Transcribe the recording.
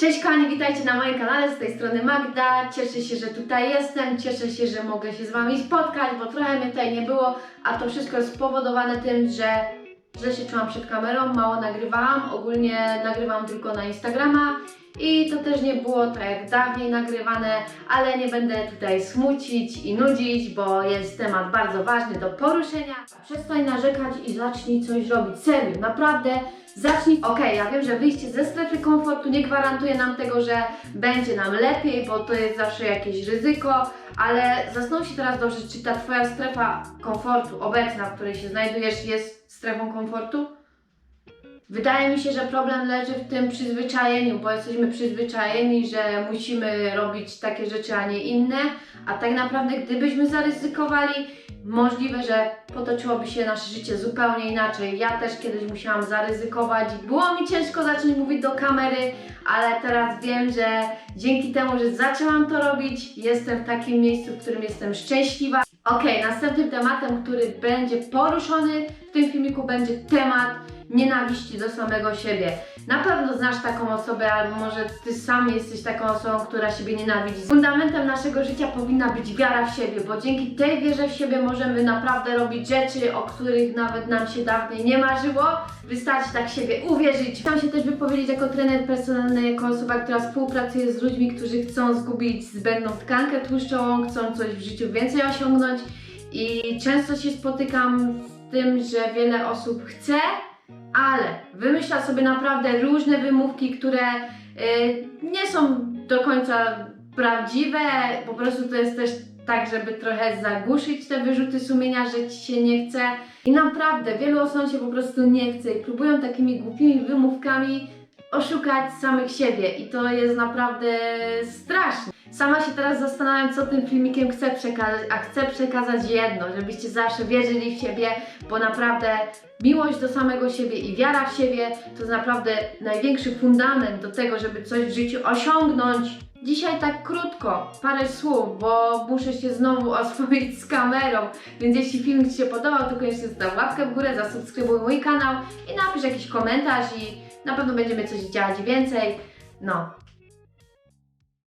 Cześć kochani, witajcie na moim kanale, z tej strony Magda. Cieszę się, że tutaj jestem, cieszę się, że mogę się z Wami spotkać, bo trochę mnie tutaj nie było, a to wszystko jest spowodowane tym, że źle się czułam przed kamerą, mało nagrywałam, ogólnie nagrywam tylko na Instagrama i to też nie było tak jak dawniej nagrywane, ale nie będę tutaj smucić i nudzić, bo jest temat bardzo ważny do poruszenia. Przestań narzekać i zacznij coś robić, serio, naprawdę zacznij. Okej, ja wiem, że wyjście ze strefy komfortu nie gwarantuje nam tego, że będzie nam lepiej, bo to jest zawsze jakieś ryzyko, ale zastanów się teraz dobrze, czy ta Twoja strefa komfortu obecna, w której się znajdujesz, jest strefą komfortu? Wydaje mi się, że problem leży w tym przyzwyczajeniu, bo jesteśmy przyzwyczajeni, że musimy robić takie rzeczy, a nie inne, a tak naprawdę gdybyśmy zaryzykowali, możliwe, że potoczyłoby się nasze życie zupełnie inaczej. Ja też kiedyś musiałam zaryzykować. Było mi ciężko zacząć mówić do kamery, ale teraz wiem, że dzięki temu, że zaczęłam to robić, jestem w takim miejscu, w którym jestem szczęśliwa. Okej, następnym tematem, który będzie poruszony w tym filmiku, będzie temat nienawiści do samego siebie. Na pewno znasz taką osobę, albo może ty sam jesteś taką osobą, która siebie nienawidzi. Fundamentem naszego życia powinna być wiara w siebie, bo dzięki tej wierze w siebie możemy naprawdę robić rzeczy, o których nawet nam się dawniej nie marzyło. Wystarczy tak siebie uwierzyć. Chciałam się też wypowiedzieć jako trener personalny, jako osoba, która współpracuje z ludźmi, którzy chcą zgubić zbędną tkankę tłuszczową, chcą coś w życiu więcej osiągnąć i często się spotykam z tym, że wiele osób chce, ale wymyśla sobie naprawdę różne wymówki, które y, nie są do końca prawdziwe. Po prostu to jest też tak, żeby trochę zagłuszyć te wyrzuty sumienia, że ci się nie chce. I naprawdę wielu osobom się po prostu nie chce i próbują takimi głupimi wymówkami oszukać samych siebie i to jest naprawdę straszne. Sama się teraz zastanawiam, co tym filmikiem chcę przekazać, a chcę przekazać jedno, żebyście zawsze wierzyli w siebie, bo naprawdę miłość do samego siebie i wiara w siebie to naprawdę największy fundament do tego, żeby coś w życiu osiągnąć. Dzisiaj tak krótko, parę słów, bo muszę się znowu oswoić z kamerą, więc jeśli film Ci się podobał, to koniecznie zostaw łapkę w górę, zasubskrybuj mój kanał i napisz jakiś komentarz i na pewno będziemy coś działać więcej. No,